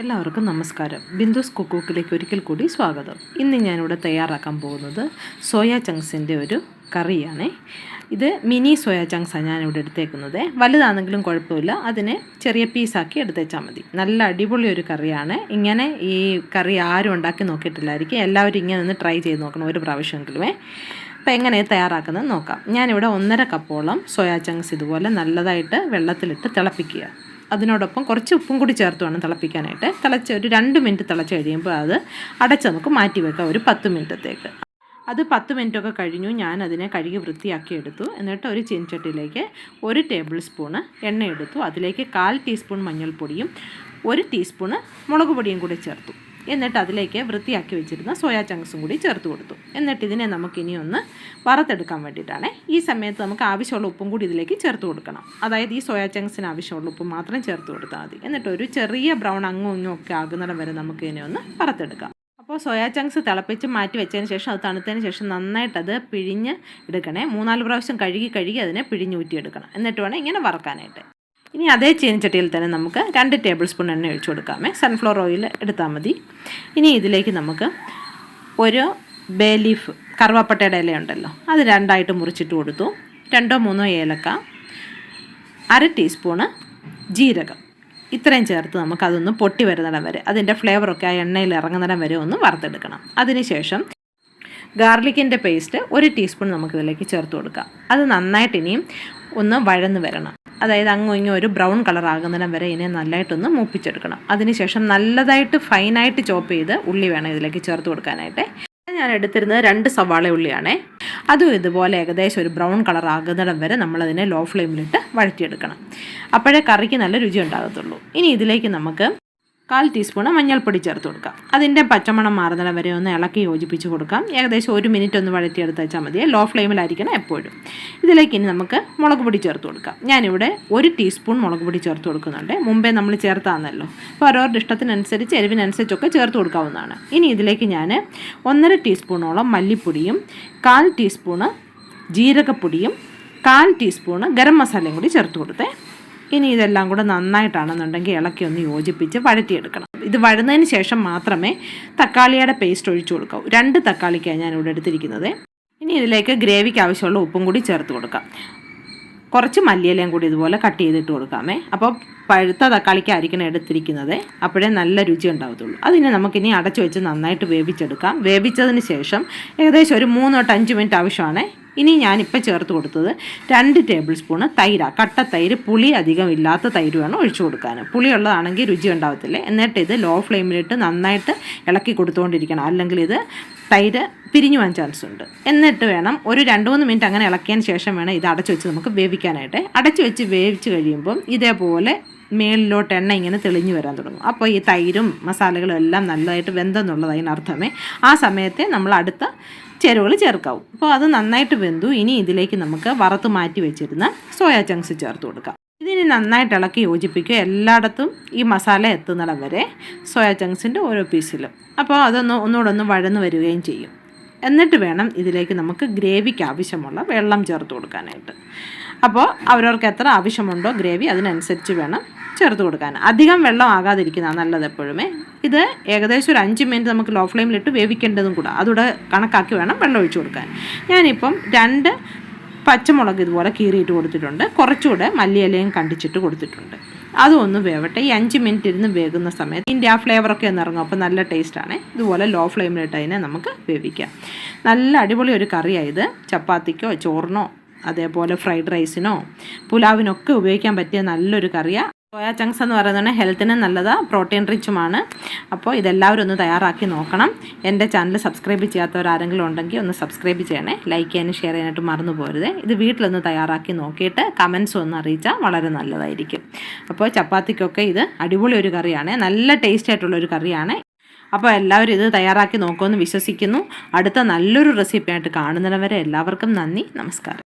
എല്ലാവർക്കും നമസ്കാരം. ബിന്ദുസ് കുക്കൂക്കിലേക്ക് ഒരിക്കൽ കൂടി സ്വാഗതം. ഇന്ന് ഞാനിവിടെ തയ്യാറാക്കാൻ പോകുന്നത് സോയ ചങ്ക്സിന്റെ ഒരു കറിയാണ്. ഇത് മിനി സോയ ചങ്ക്സാണ് ഞാനിവിടെ എടുത്തേക്കുന്നത്. വലുതാണെങ്കിലും കുഴപ്പമില്ല. അതിനെ ചെറിയ പീസാക്കി എടുത്തേച്ചാൽ മതി. നല്ല അടിപൊളി ഒരു കറിയാണ്. ഇങ്ങനെ ഈ കറി ആരും ഉണ്ടാക്കി നോക്കിയിട്ടില്ലായിരിക്കും. എല്ലാവരും ഇങ്ങനെ ഒന്ന് ട്രൈ ചെയ്ത് നോക്കണം ഒരു പ്രാവശ്യമെങ്കിലുമേ. അപ്പോൾ എങ്ങനെ തയ്യാറാക്കുന്നത് നോക്കാം. ഞാനിവിടെ ഒന്നര കപ്പോളം സോയാ ചങ്ക്സ് ഇതുപോലെ നല്ലതായിട്ട് വെള്ളത്തിലിട്ട് തിളപ്പിക്കുക. അതിനോടൊപ്പം കുറച്ച് ഉപ്പും കൂടി ചേർത്ത് വേണം തിളപ്പിക്കാനായിട്ട്. തിളച്ച് ഒരു രണ്ട് മിനിറ്റ് തിളച്ച് കഴിയുമ്പോൾ അത് അടച്ച് നമുക്ക് മാറ്റി വെക്കാം ഒരു പത്ത് മിനിറ്റത്തേക്ക്. അത് പത്ത് മിനിറ്റൊക്കെ കഴിഞ്ഞു ഞാൻ അതിനെ കഴുകി വൃത്തിയാക്കി എടുത്തു. എന്നിട്ട് ഒരു ചീൻചട്ടിയിലേക്ക് ഒരു ടേബിൾ സ്പൂണ് എണ്ണ എടുത്തു. അതിലേക്ക് കാൽ ടീസ്പൂൺ മഞ്ഞൾപ്പൊടിയും ഒരു ടീസ്പൂണ് മുളക് പൊടിയും കൂടി ചേർത്തു. എന്നിട്ട് അതിലേക്ക് വൃത്തിയാക്കി വെച്ചിരുന്ന സോയാ ചങ്ക്സും കൂടി ചേർത്ത് കൊടുത്തു. എന്നിട്ട് ഇതിനെ നമുക്ക് ഇനി ഒന്ന് വറുത്തെടുക്കാൻ വേണ്ടിയിട്ടാണ്. ഈ സമയത്ത് നമുക്ക് ആവശ്യമുള്ള ഉപ്പും കൂടി ഇതിലേക്ക് ചേർത്ത് കൊടുക്കണം. അതായത് ഈ സോയാ ചങ്ക്സിന് ആവശ്യമുള്ള ഉപ്പ് മാത്രം ചേർത്ത് കൊടുത്താൽ മതി. എന്നിട്ട് ഒരു ചെറിയ ബ്രൗൺ അങ്ങും ഇങ്ങും ഒക്കെ ആകുന്നിടം വരെ നമുക്ക് ഇതിനെ ഒന്ന് വറുത്തെടുക്കാം. അപ്പോൾ സോയാ ചങ്ക്സ് തിളപ്പിച്ച് മാറ്റി വെച്ചതിന് ശേഷം അത് തണുത്തതിന് ശേഷം നന്നായിട്ട് അത് പിഴിഞ്ഞ് എടുക്കണേ. മൂന്നാൽ പ്രാവശ്യം കഴുകി കഴുകി അതിനെ പിഴിഞ്ഞൂറ്റിയെടുക്കണം എന്നിട്ട് വേണം ഇങ്ങനെ വറക്കാനായിട്ട്. ഇനി അതേ ചീനച്ചട്ടിയിൽ തന്നെ നമുക്ക് രണ്ട് ടേബിൾ സ്പൂൺ എണ്ണ ഒഴിച്ചു കൊടുക്കാമേ. സൺഫ്ലവർ ഓയിൽ എടുത്താൽ മതി. ഇനി ഇതിലേക്ക് നമുക്ക് ഒരു ബേ ലീഫ് കറുവാപ്പട്ടയുടെ ഇലയുണ്ടല്ലോ അത് രണ്ടായിട്ട് മുറിച്ചിട്ട് കൊടുത്തു. രണ്ടോ മൂന്നോ ഏലക്ക അര ടീസ്പൂണ് ജീരകം. ഇത്രയും ചേർത്ത് നമുക്കതൊന്ന് പൊട്ടി വരുന്നിടം വരെ അതിന്റെ ഫ്ലേവറൊക്കെ ആ എണ്ണയിൽ ഇറങ്ങുന്നിടം വരെ ഒന്ന് വറുത്തെടുക്കണം. അതിനുശേഷം ഗാർലിക്കിന്റെ പേസ്റ്റ് ഒരു ടീസ്പൂൺ നമുക്കിതിലേക്ക് ചേർത്ത് കൊടുക്കാം. അത് നന്നായിട്ട് ഇനിയും ഒന്ന് വഴന്ന് വരണം. അതായത് അങ്ങും ഇങ്ങും ഒരു ബ്രൗൺ കളർ ആകുന്നിടം വരെ ഇതിനെ നല്ലതായിട്ടൊന്ന് മൂപ്പിച്ചെടുക്കണം. അതിനുശേഷം നല്ലതായിട്ട് ഫൈനായിട്ട് ചോപ്പ് ചെയ്ത് ഉള്ളി വേണം ഇതിലേക്ക് ചേർത്ത് കൊടുക്കാനായിട്ട്. ഞാൻ എടുത്തിരുന്നത് രണ്ട് സവാള ഉള്ളിയാണേ. അതും ഇതുപോലെ ഏകദേശം ഒരു ബ്രൗൺ കളർ ആകുന്നിടം വരെ നമ്മളതിനെ ലോ ഫ്ലെയിമിലിട്ട് വഴറ്റിയെടുക്കണം. അപ്പോഴേ കറിക്ക് നല്ല രുചി ഉണ്ടാകത്തുള്ളൂ. ഇനി ഇതിലേക്ക് നമുക്ക് കാൽ ടീസ്പൂണ് മഞ്ഞൾപ്പൊടി ചേർത്ത് കൊടുക്കാം അതിന്റെ പച്ചമണം മാറുന്നിടം വരെ ഒന്ന് ഇളക്കി യോജിപ്പിച്ച് കൊടുക്കാം. ഏകദേശം ഒരു മിനിറ്റ് ഒന്ന് വഴറ്റിയെടുത്ത് വെച്ചാൽ മതി. ലോ ഫ്ലെയിമിലായിരിക്കണം എപ്പോഴും. ഇതിലേക്ക് ഇനി നമുക്ക് മുളക് പൊടി ചേർത്ത് കൊടുക്കാം. ഞാനിവിടെ ഒരു ടീസ്പൂൺ മുളക് പൊടി ചേർത്ത് കൊടുക്കുന്നുണ്ട്. മുമ്പേ നമ്മൾ ചേർത്താന്നല്ലോ. അപ്പോൾ ഓരോരുടെ ഇഷ്ടത്തിനനുസരിച്ച് എരിവിനനുസരിച്ചൊക്കെ ചേർത്ത് കൊടുക്കാവുന്നതാണ്. ഇനി ഇതിലേക്ക് ഞാൻ ഒന്നര ടീസ്പൂണോളം മല്ലിപ്പൊടിയും കാൽ ടീസ്പൂണ് ജീരകപ്പൊടിയും കാൽ ടീസ്പൂണ് ഗരം മസാലയും കൂടി ചേർത്ത് കൊടുത്തേ. ഇനി ഇതെല്ലാം കൂടെ നന്നായിട്ടാണെന്നുണ്ടെങ്കിൽ ഇളക്കി ഒന്ന് യോജിപ്പിച്ച് വഴറ്റിയെടുക്കണം. ഇത് വഴുന്നതിന് ശേഷം മാത്രമേ തക്കാളിയുടെ പേസ്റ്റ് ഒഴിച്ചു കൊടുക്കാവൂ രണ്ട് തക്കാളിക്കാണ് ഞാൻ ഇവിടെ എടുത്തിരിക്കുന്നത്. ഇനി ഇതിലേക്ക് ഗ്രേവിക്ക് ആവശ്യമുള്ള ഉപ്പും കൂടി ചേർത്ത് കൊടുക്കാം. കുറച്ച് മല്ലിയിലയും കൂടി ഇതുപോലെ കട്ട് ചെയ്തിട്ട് കൊടുക്കാമേ. അപ്പോൾ പഴുത്ത തക്കാളിക്കായിരിക്കണം എടുത്തിരിക്കുന്നത്. അപ്പോഴേ നല്ല രുചി ഉണ്ടാവത്തുള്ളൂ. അതിനെ നമുക്കിനി അടച്ചു വെച്ച് നന്നായിട്ട് വേവിച്ചെടുക്കാം. വേവിച്ചതിന് ശേഷം ഏകദേശം ഒരു മൂന്ന് അഞ്ച് മിനിറ്റ് ആവശ്യമാണ്. ഇനി ഞാനിപ്പോൾ ചേർത്ത് കൊടുത്തത് രണ്ട് ടേബിൾ സ്പൂണ് തൈര. കട്ട തൈര് പുളി അധികം ഇല്ലാത്ത തൈര് വേണം ഒഴിച്ചു കൊടുക്കാൻ പുളിയുള്ളതാണെങ്കിൽ രുചി ഉണ്ടാകത്തില്ല എന്നിട്ട് ഇത് ലോ ഫ്ലെയിമിലിട്ട് നന്നായിട്ട് ഇളക്കി കൊടുത്തുകൊണ്ടിരിക്കണം അല്ലെങ്കിൽ ഇത് തൈര് പിരിഞ്ഞു പോകാൻ ചാൻസ് ഉണ്ട്. എന്നിട്ട് വേണം ഒരു രണ്ട് മൂന്ന് മിനിറ്റ് അങ്ങനെ ഇളക്കിയതിന് ശേഷം വേണം ഇത് അടച്ചു വെച്ച് നമുക്ക് വേവിക്കാനായിട്ട്. അടച്ചു വെച്ച് വേവിച്ച് കഴിയുമ്പം ഇതേപോലെ മേളിലോട്ട് എണ്ണ ഇങ്ങനെ തെളിഞ്ഞു വരാൻ തുടങ്ങും. അപ്പോൾ ഈ തൈരും മസാലകളും എല്ലാം നല്ലതായിട്ട് വെന്തെന്നുള്ളത് അതിനർത്ഥമേ ആ സമയത്തെ നമ്മൾ അടുത്ത ചേരുവകൾ ചേർക്കാവും. അപ്പോൾ അത് നന്നായിട്ട് വെന്തു. ഇനി ഇതിലേക്ക് നമുക്ക് വറുത്ത് മാറ്റി വെച്ചിരുന്ന സോയാ ചങ്ക്സ് ചേർത്ത് കൊടുക്കാം. ഇതിനി നന്നായിട്ട് ഇളക്കി യോജിപ്പിക്കുക എല്ലായിടത്തും ഈ മസാല എത്തുന്നിടം വരെ സോയാ ചങ്ക്സിന്റെ ഓരോ പീസിലും. അപ്പോൾ അതൊന്ന് ഒന്നുകൂടെ ഒന്ന് വഴന്ന് വരികയും ചെയ്യും. എന്നിട്ട് വേണം ഇതിലേക്ക് നമുക്ക് ഗ്രേവിക്ക് ആവശ്യമുള്ള വെള്ളം ചേർത്ത് കൊടുക്കാനായിട്ട്. അപ്പോൾ അവരവർക്ക് എത്ര ആവശ്യമുണ്ടോ ഗ്രേവി അതിനനുസരിച്ച് വേണം ചേർത്ത് കൊടുക്കാൻ. അധികം വെള്ളം ആകാതിരിക്കുന്നതാണ് നല്ലത് എപ്പോഴുമേ. ഇത് ഏകദേശം ഒരു അഞ്ച് മിനിറ്റ് നമുക്ക് ലോ ഫ്ലെയിമിലിട്ട് വേവിക്കേണ്ടതും കൂടെ. അതുകൂടെ കണക്കാക്കി വേണം വെള്ളം ഒഴിച്ചു കൊടുക്കാൻ. ഞാനിപ്പം രണ്ട് പച്ചമുളക് ഇതുപോലെ കീറിയിട്ട് കൊടുത്തിട്ടുണ്ട്. കുറച്ചുകൂടെ മല്ലിയിലയും കണ്ടിച്ചിട്ട് കൊടുത്തിട്ടുണ്ട്. അതൊന്ന് വേവട്ടെ. ഈ അഞ്ച് മിനിറ്റ് ഇരുന്ന് വേകുന്ന സമയത്ത് ഇതിന്റെ ആ ഫ്ലേവറൊക്കെ ഒന്ന് ഇറങ്ങും. അപ്പോൾ നല്ല ടേസ്റ്റാണ് ഇതുപോലെ ലോ ഫ്ലെയിമിലിട്ട് അതിനെ നമുക്ക് വേവിക്കാം. നല്ല അടിപൊളി ഒരു കറിയായത് ചപ്പാത്തിക്കോ ചോറിനോ അതേപോലെ ഫ്രൈഡ് റൈസിനോ പുലാവിനൊക്കെ ഉപയോഗിക്കാൻ പറ്റിയ നല്ലൊരു കറിയാണ് സോയാ ചങ്ക്സ് എന്ന് പറയുന്നത് ഹെൽത്തിന് നല്ലതാണ് പ്രോട്ടീൻ റിച്ചുമാണ് അപ്പോൾ ഇതെല്ലാവരും ഒന്ന് തയ്യാറാക്കി നോക്കണം. എന്റെ ചാനൽ സബ്സ്ക്രൈബ് ചെയ്യാത്തവരാരെങ്കിലും ഉണ്ടെങ്കിൽ ഒന്ന് സബ്സ്ക്രൈബ് ചെയ്യണേ. ലൈക്ക് ചെയ്യാനും ഷെയർ ചെയ്യാനായിട്ട് മറന്നു പോരുത്. ഇത് വീട്ടിലൊന്ന് തയ്യാറാക്കി നോക്കിയിട്ട് കമൻസ് ഒന്ന് അറിയിച്ചാൽ വളരെ നല്ലതായിരിക്കും. അപ്പോൾ ചപ്പാത്തിക്കൊക്കെ ഇത് അടിപൊളി ഒരു കറിയാണ്. നല്ല ടേസ്റ്റ് ആയിട്ടുള്ള ഒരു കറിയാണ്. അപ്പോൾ എല്ലാവരും ഇത് തയ്യാറാക്കി നോക്കുമെന്ന് വിശ്വസിക്കുന്നു. അടുത്ത നല്ലൊരു റെസിപ്പിയായിട്ട് കാണുന്നവരെ വരെ എല്ലാവർക്കും നന്ദി. നമസ്കാരം.